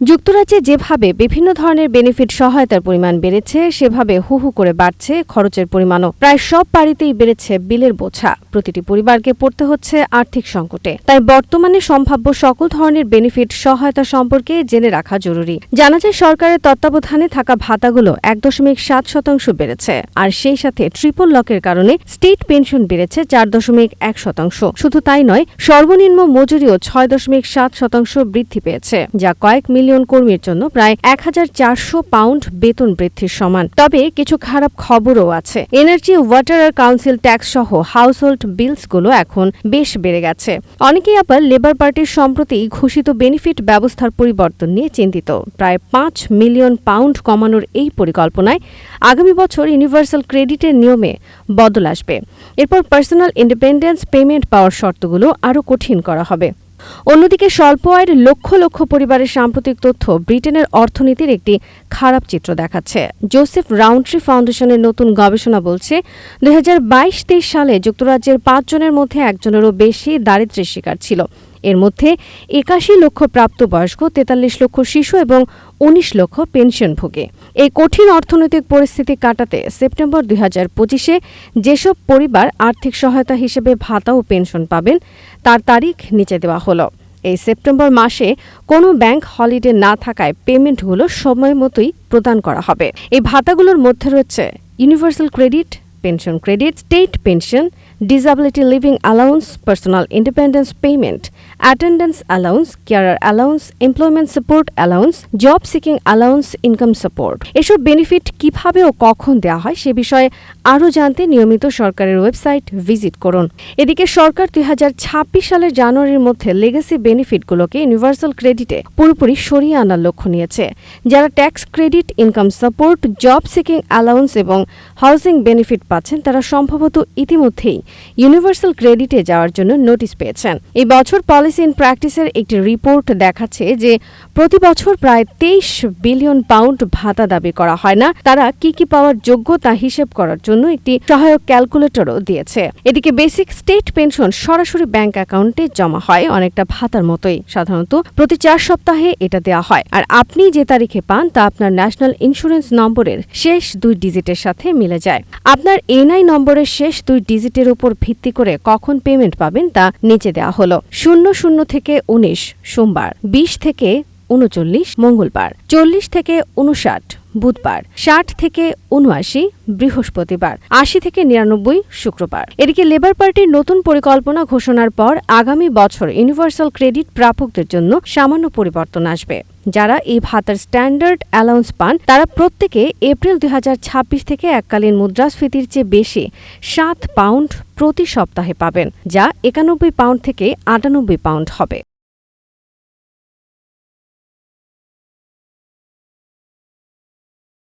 যুক্তরাজ্যে যেভাবে বিভিন্ন ধরনের বেনিফিট সহায়তার পরিমাণ বেড়েছে, সেভাবে হু হু করে বাড়ছে খরচের পরিমাণও। প্রায় সব বাড়িতেই বেড়েছে বিলের বোঝা। প্রতিটি পরিবারকে পড়তে হচ্ছে আর্থিক সংকটে। তাই বর্তমানে সম্ভাব্য সকল ধরনের বেনিফিট সহায়তা সম্পর্কে জেনে রাখা জরুরি। জানা যায়, সরকারের তত্ত্বাবধানে থাকা ভাতাগুলো এক দশমিক সাত শতাংশ বেড়েছে, আর সেই সাথে ট্রিপল লকের কারণে স্টেট পেনশন বেড়েছে চার দশমিক এক শতাংশ। শুধু তাই নয়, সর্বনিম্ন মজুরিও ছয় দশমিক সাত শতাংশ বৃদ্ধি পেয়েছে, যা কয়েক মিলিয়ন কর্মীর জন্য প্রায় এক হাজার চারশো পাউন্ড বেতন বৃদ্ধির সমান। তবে কিছু খারাপ খবরও আছে। এনার্জি ওয়াটার আর কাউন্সিল ট্যাক্স সহ হাউস হাউসহোল্ড বিলসগুলো এখন বেশ বেড়ে গেছে। অনেকেই আবার লেবার পার্টির সম্প্রতি ঘোষিত বেনিফিট ব্যবস্থার পরিবর্তন নিয়ে চিন্তিত। প্রায় পাঁচ মিলিয়ন পাউন্ড কমানোর এই পরিকল্পনায় আগামী বছর ইউনিভার্সাল ক্রেডিটের নিয়মে বদল আসবে। এরপর পার্সোনাল ইন্ডিপেন্ডেন্স পেমেন্ট পাওয়ার শর্তগুলো আরও কঠিন করা হবে। অন্যদিকে স্বল্প আয়ের লক্ষ লক্ষ পরিবারের সাম্প্রতিক তথ্য ব্রিটেনের অর্থনীতির একটি খারাপ চিত্র দেখাচ্ছে। জোসেফ রাউন্ড্রি ফাউন্ডেশনের নতুন গবেষণা বলছে, দুই হাজার বাইশ তেইশ সালে যুক্তরাজ্যের পাঁচজনের মধ্যে একজনেরও বেশি দারিদ্র্যের শিকার ছিল। এর মধ্যে একাশি লক্ষ প্রাপ্তবয়স্ক, তেতাল্লিশ লক্ষ শিশু এবং উনিশ লক্ষ পেনশন পেনশনভোগী। এই কঠিন অর্থনৈতিক পরিস্থিতি কাটাতে সেপ্টেম্বর দুই হাজার পঁচিশে যেসব পরিবার আর্থিক সহায়তা হিসেবে ভাতা ও পেনশন পাবেন, তার তারিখ নিচে দেওয়া হলো। এই সেপ্টেম্বর মাসে কোনো ব্যাংক হলিডে না থাকায় পেমেন্টগুলো সময় মতোই প্রদান করা হবে। এই ভাতাগুলোর মধ্যে রয়েছে universal credit, pension credit, state pension, disability living allowance, personal independence payment attendance allowance carer allowance employment support allowance job seeking allowance income support এসব বেনিফিট কীভাবে ও কখন দেওয়া হয় সে বিষয়ে আরও জানতে নিয়মিত সরকারের ওয়েবসাইট ভিজিট করুন। এদিকে সরকার দুই সালের জানুয়ারির মধ্যে লেগেসি বেনিফিটগুলোকে ইউনিভার্সাল ক্রেডিটে পুরোপুরি সরিয়ে আনার লক্ষ্য নিয়েছে। যারা tax credit income support job seeking allowance এবং হাউজিং বেনিফিট পাচ্ছেন, তারা সম্ভবত ইতিমধ্যেই ইউনিভার্সাল ক্রেডিটে যাওয়ার জন্য নোটিশ পেয়েছেন। এই বছর পলিসি ইন প্র্যাকটিসের একটি রিপোর্ট দেখাচ্ছে যে প্রতি বছর প্রায় তেইশ বিলিয়ন পাউন্ড ভাতা দাবি করা হয় না। তারা কি কি পাওয়ার যোগ্য তা হিসেব করার জন্য একটি সহায়ক ক্যালকুলেটরও দিয়েছে। এদিকে বেসিক স্টেট পেনশন সরাসরি ব্যাংক অ্যাকাউন্টে জমা হয় অনেকটা ভাতার মতোই। সাধারণত প্রতি চার সপ্তাহে এটা দেওয়া হয়। আর আপনি যে তারিখে পান তা আপনার ন্যাশনাল ইন্স্যুরেন্স নম্বরের শেষ দুই ডিজিটের সাথে মিলে যায়। আপনার এনআই নম্বরের শেষ দুই ডিজিটের উপর ভিত্তি করে কখন পেমেন্ট পাবেন তা নিচে দেওয়া হলো। শূন্য শূন্য থেকে উনিশ সোমবার, বিশ থেকে উনচল্লিশ মঙ্গলবার, চল্লিশ থেকে উনষাট বুধবার, ষাট থেকে উনআশি বৃহস্পতিবার, আশি থেকে নিরানব্বই শুক্রবার। এদিকে লেবার পার্টির নতুন পরিকল্পনা ঘোষণার পর আগামী বছর ইউনিভার্সাল ক্রেডিট প্রাপকদের জন্য সামান্য পরিবর্তন আসবে। যারা এই ভাতার স্ট্যান্ডার্ড অ্যালাউন্স পান, তারা প্রত্যেকে এপ্রিল দুই হাজার ছাব্বিশ থেকে এককালীন মুদ্রাস্ফীতির চেয়ে বেশি সাত পাউন্ড প্রতি সপ্তাহে পাবেন, যা একানব্বই পাউন্ড থেকে আটানব্বই পাউন্ড হবে।